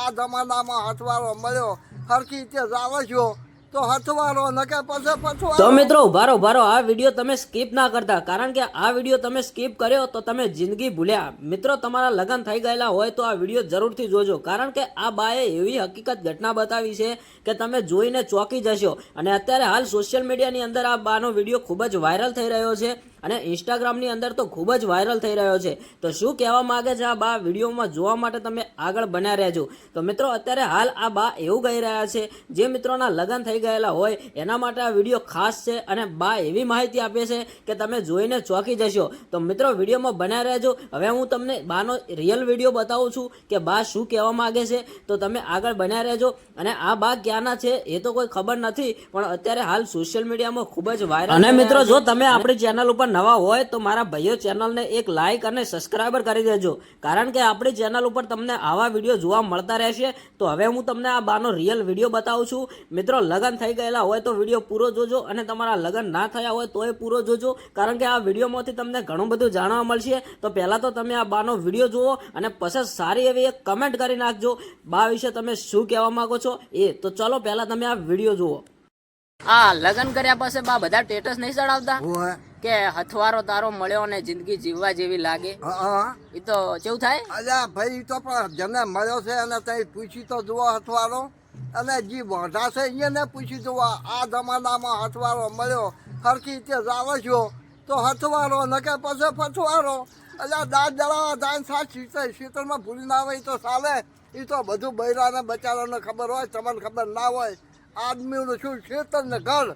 આ જમાનામાં હથવારો મળ્યો. હરખી રીતે જાવ છો તો હથવારો નકે પછી તો મિત્રો ઉભારો ઉભારો. આ વીડિયો તમે સ્કીપ ના કરતા. કારણ કે આ વીડિયો તમે સ્કીપ કર્યો તો તમે જિંદગી ભૂલ્યા. મિત્રો તમારા લગ્ન થઈ ગયેલા હોય તો આ વીડિયો જરૂરથી જોજો. કારણ કે આ બાએ એવી હકીકત ઘટના બતાવી છે કે તમે જોઈને ચોંકી જશો. અને અત્યારે હાલ સોશિયલ મીડિયાની અંદર આ બાનો વીડિયો ખૂબ જ વાયરલ થઈ રહ્યો છે. અને ઇન્સ્ટાગ્રામની અંદર તો ખૂબ જ વાયરલ થઈ રહ્યો છે. તો શું કહેવા માગે છે આ બા? વિડીયોમાં જોવા માટે તમે આગળ બન્યા રહેજો. તો મિત્રો અત્યારે હાલ આ બા એવું ગઈ રહ્યા છે જે મિત્રોના લગ્ન થઈ ગયેલા હોય એના માટે આ વીડિયો ખાસ છે અને બા એવી માહિતી આપે છે કે તમે જોઈને ચોંકી જશો. તો મિત્રો વિડીયોમાં બન્યા રહેજો. હવે હું તમને બાનો રિયલ વીડિયો બતાવું છું કે બા શું કહેવા માગે છે. તો તમે આગળ બન્યા રહેજો. અને આ બા ક્યાંના છે એ તો કોઈ ખબર નથી પણ અત્યારે હાલ સોશિયલ મીડિયામાં ખૂબ જ વાયરલ અને મિત્રો જો તમે આપણી ચેનલ ઉપર નવા હોય તો મારા ભાઈઓ ચેનલને એક લાઈક અને સબસ્ક્રાઈબર કરી દેજો. કારણ કે આપણી ચેનલ ઉપર તમને આવા વીડિયો જોવા મળતા રહેશે. તો હવે હું તમને આ બાનો રિયલ વીડિયો બતાવું છું. મિત્રો લગ્ન થઈ ગયેલા હોય તો વીડિયો પૂરો જોજો અને તમારા લગ્ન ના થયા હોય તો એ પૂરો જોજો. કારણ કે આ વિડીયોમાંથી તમને ઘણું બધું જાણવા મળશે. તો પહેલાં તો તમે આ બાનો વીડિયો જુઓ અને પછી સારી એવી એક કમેન્ટ કરી નાખજો. બા વિશે તમે શું કહેવા માગો છો? એ તો ચલો પહેલાં તમે આ વીડિયો જુઓ. આ લગ્ન કર્યા પછી બા બધા સ્ટેટસ નહીં ચડાવતા? કે હથવારો તારો મળ્યો અને જિંદગી જીવવા જેવી લાગે? એ તો કેવું થાય? અલ્યા ભાઈ તો પણ જેને મળ્યો છે અને તઈ પૂછી તો જુઓ હથવારો. અને જે વાંધા છે એને પૂછી જુઓ. આ જમાનામાં હથવારો મળ્યો. હરખી રીતે જાવ છો તો હથવારો નકે પછી પથવારો? અલ્યા દાંત જળાવા દાંત સાત શીતળ શીતળમાં ભૂલી ના આવે ઈ તો ચાલે. એ તો બધું બૈરાને બચારાને ખબર હોય તમને ખબર ના હોય. આદમીનું શું શીતળ ને ઘર?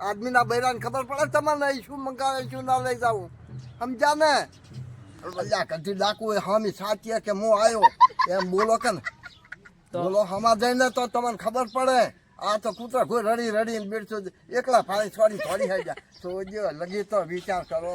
આદમીના બૈરાને ખબર પડે તમને શું મંગાવે શું ના લઈ જાવું? સમજ્યા ને? અલ્યા કદી ડાકુ એ હામી સાચીએ કે હું આવ્યો એમ બોલો કે ને. બોલો હમા જઈને તો તમને ખબર પડે. આ તો કૂતરા કોઈ રડી રડીને બેઠો એકલા ફાળી છોડી થોડી થઈ જાય તો જો લગી તો વિચાર કરો.